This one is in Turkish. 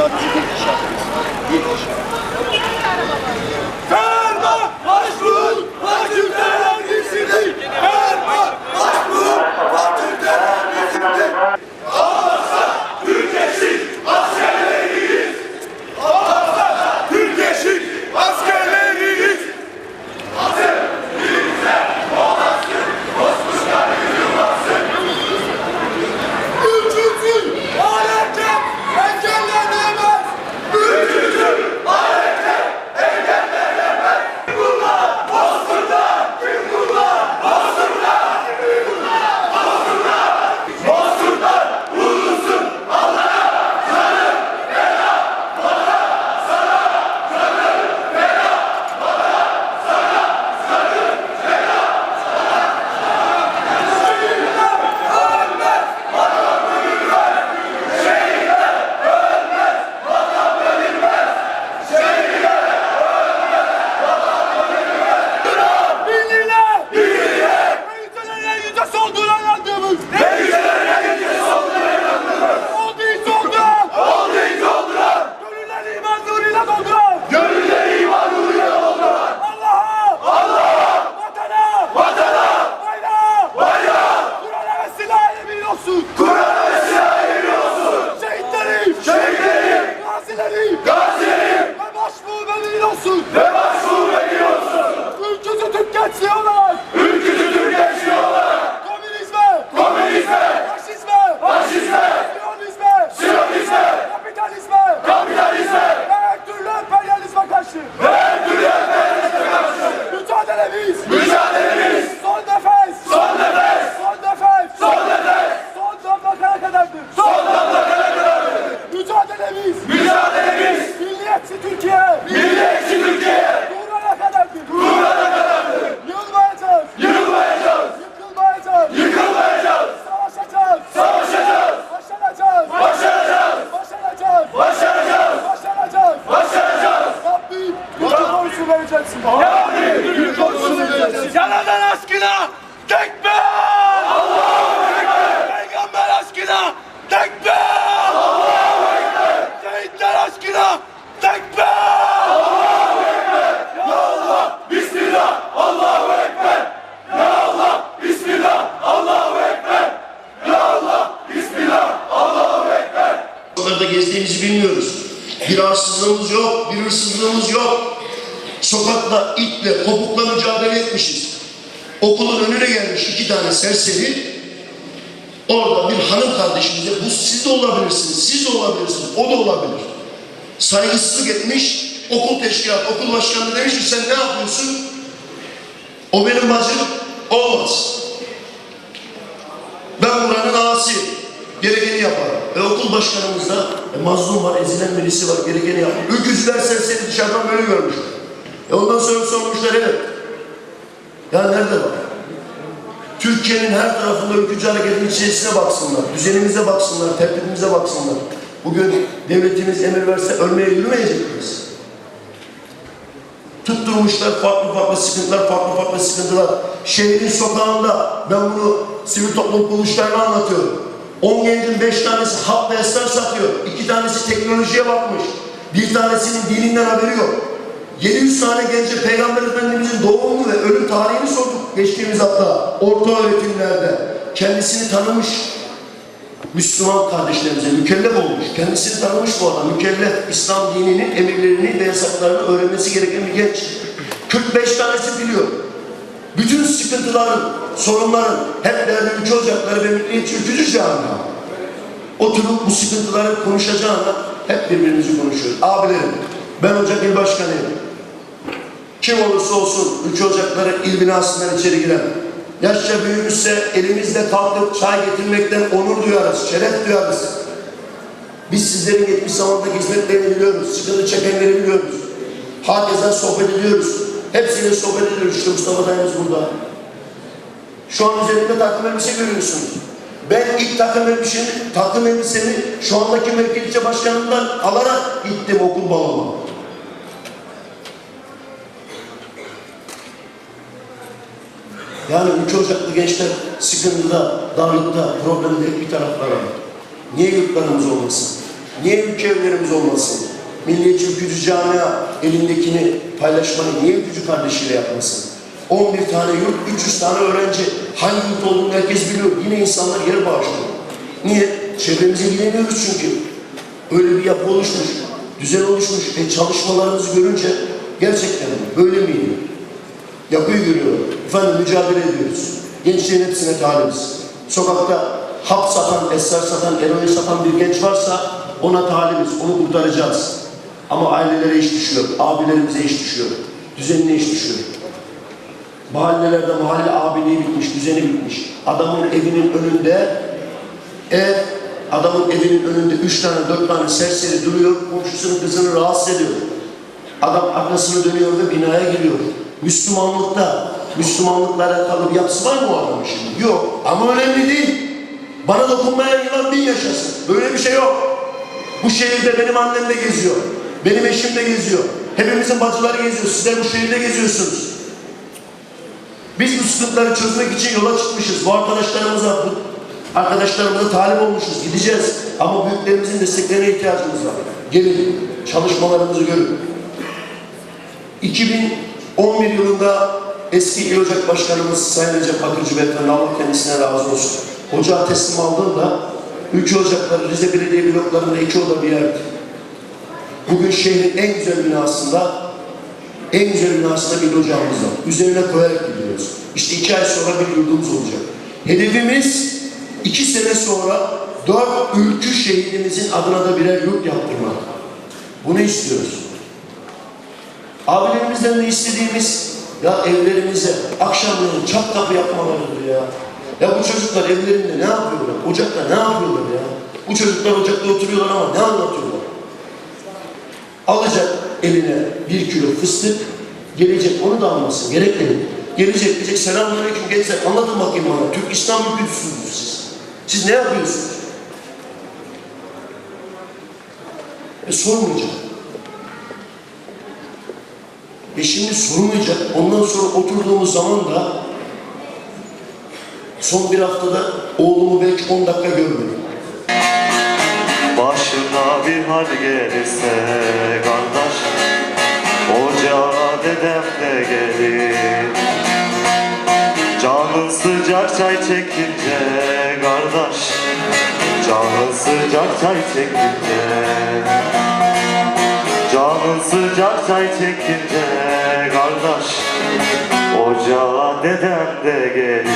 Schatz. Gazilerim! Gazilerim! Ve başbuğ emin olsun! Ve başbuğ emin olsun! Ülkücü Türk gençliği olarak! Ülkücü Türk gençliği olarak! Komünizme! Komünizme! Faşizme! Faşizme! Siyonizme! Siyonizme! Kapitalizme! Kapitalizme! Ve her türlü emperyalizme karşı! Ve her türlü emperyalizme karşı! Mücadelemiz! Mücadelemiz! Son nefes! Son nefes! Son nefes! Son nefes! Son damla kana kadardır! Son damla kana kadardır! Mücadelemiz! Mücadelemiz! Tekbir! Ya Allah! Bismillah! Allahu Ekber! Ya Allah! Bismillah! Allahu Ekber! Ya Allah! Bismillah! Allahu Ekber! Sokaklarda gezdiğimizi bilmiyoruz. Bir yok, bir yok. Sokakta itle, kopukla mücadele etmişiz. Okulun önüne gelmiş iki tane serseri. Orada bir hanım kardeşimize, bu siz de olabilirsiniz, siz de olabilirsiniz, o da olabilir. Saygısızlık etmiş, okul teşkilat, okul başkanı demiş ki sen ne yapıyorsun? O benim bacım, olmaz. Ben buranın ağasıyım. Gerekeni yaparım. Ve okul başkanımız da e, mazlum var, ezilen birisi var, gerekeni yapar. Ülkücüler serseri dışarıdan böyle görmüş. E ondan sonra sormuşlar evet. Ya nerede var? Türkiye'nin her tarafında ülkücü hareketin içerisine baksınlar, düzenimize baksınlar, tertibimize baksınlar. Bugün devletimiz emir verse ölmeye yürümeyecek miyiz? tutturmuşlar farklı farklı sıkıntılar, farklı farklı sıkıntılar. Şehrin sokağında ben bunu sivil toplum kuruluşlarına anlatıyorum. 10 gencin 5 tanesi hap ve esrar satıyor. 2 tanesi teknolojiye bakmış. Bir tanesinin dininden haberi yok. 700 tane gence Peygamber Efendimizin doğumunu ve ölüm tarihini sorduk geçtiğimiz hafta orta öğretimlerde. Kendisini tanımış Müslüman kardeşlerimize mükellef olmuş. Kendisini tanımış bu adam. Mükellef İslam dininin emirlerini ve yasaklarını öğrenmesi gereken bir genç. 45 tanesi biliyor. Bütün sıkıntıların, sorunların hep derdi ülke ocakları ve milliyetçi ülkücü camia. Oturup bu sıkıntıları konuşacağına hep birbirimizi konuşuyoruz. Abilerim, ben Ocak İl Başkanıyım. Kim olursa olsun ülke ocakları il binasından içeri giren, yaşça büyümüşse elimizde kalkıp çay getirmekten onur duyarız, şeref duyarız. Biz sizlerin geçmiş zamandaki hizmetlerini biliyoruz, sıkıntı çekenleri biliyoruz. Herkesten sohbet ediyoruz. Hepsiyle sohbet ediyoruz. İşte Mustafa dayımız burada. Şu an üzerimde takım elbise görüyorsunuz. Ben ilk takım elbisemi, takım elbisemi şu andaki Merkez İlçe Başkanı'ndan alarak gittim okul balonu. Yani ülke ocaklı gençler sıkıntıda, darlıkta, problemde hep bir taraflara var. Niye yurtlarımız olmasın? Niye ülke evlerimiz olmasın? Milliyetçi Ülkücü Camia elindekini paylaşmayı niye ülkücü kardeşiyle yapmasın? 11 tane yurt, 300 tane öğrenci. Hangi yurt olduğunu herkes biliyor. Yine insanlar yer bağışlıyor. Niye? Çevremize ilgileniyoruz çünkü. Öyle bir yapı oluşmuş, düzen oluşmuş. E çalışmalarınızı görünce gerçekten böyle miydi? Yapıyı görüyorum. Efendim mücadele ediyoruz. Gençlerin hepsine talibiz. Sokakta hap satan, esrar satan, eroin satan bir genç varsa ona talibiz. Onu kurtaracağız. Ama ailelere iş düşüyor, abilerimize iş düşüyor, düzenine iş düşüyor. Mahallelerde mahalle abiliği bitmiş, düzeni bitmiş. Adamın evinin önünde ev, adamın evinin önünde üç tane, dört tane serseri duruyor, komşusunun kızını rahatsız ediyor. Adam arkasını dönüyor ve binaya giriyor. Müslümanlıkta, Müslümanlıkla alakalı bir yapısı var mı o adamın şimdi? Yok. Ama önemli değil. Bana dokunmayan yılan bin yaşasın. Böyle bir şey yok. Bu şehirde benim annem de geziyor. Benim eşim de geziyor. Hepimizin bacıları geziyor. Sizler bu şehirde geziyorsunuz. Biz bu sıkıntıları çözmek için yola çıkmışız. Bu arkadaşlarımıza, bu arkadaşlarımıza talip olmuşuz. Gideceğiz. Ama büyüklerimizin desteklerine ihtiyacımız var. Gelin, çalışmalarımızı görün. 2011 yılında eski İl Ocak Başkanımız Sayın Recep Bakırcı Beyefendi Allah kendisine razı olsun. Ocağı teslim aldığında ülke ocakları Rize Belediye bloklarında iki oda bir yerdi. Bugün şehrin en güzel binasında en güzel binasında bir ocağımız var. Üzerine koyarak gidiyoruz. İşte iki ay sonra bir yurdumuz olacak. Hedefimiz iki sene sonra dört ülkü şehidimizin adına da birer yurt yaptırmak. Bunu istiyoruz. Abilerimizden de istediğimiz ya evlerimize akşamleyin çat kapı yapmalarıdır ya. Ya bu çocuklar evlerinde ne yapıyorlar? Ocakta ne yapıyorlar ya? Bu çocuklar ocakta oturuyorlar ama ne anlatıyorlar? Alacak eline bir kilo fıstık, gelecek onu da almasın, gerek değil. Gelecek diyecek selamünaleyküm gençler anlatın bakayım bana. Türk İslam ülkücüsünüz siz. Siz ne yapıyorsunuz? E sormayacak. E şimdi sormayacak. Ondan sonra oturduğumuz zaman da son bir haftada oğlumu belki 10 dakika görmedim. Başına bir hal gelirse kardeş Ocağa dedem de gelir Canın sıcak çay çekince kardeş Canın sıcak çay çekince Canın sıcak çay çekince kardeş Ocağa dedem de gelir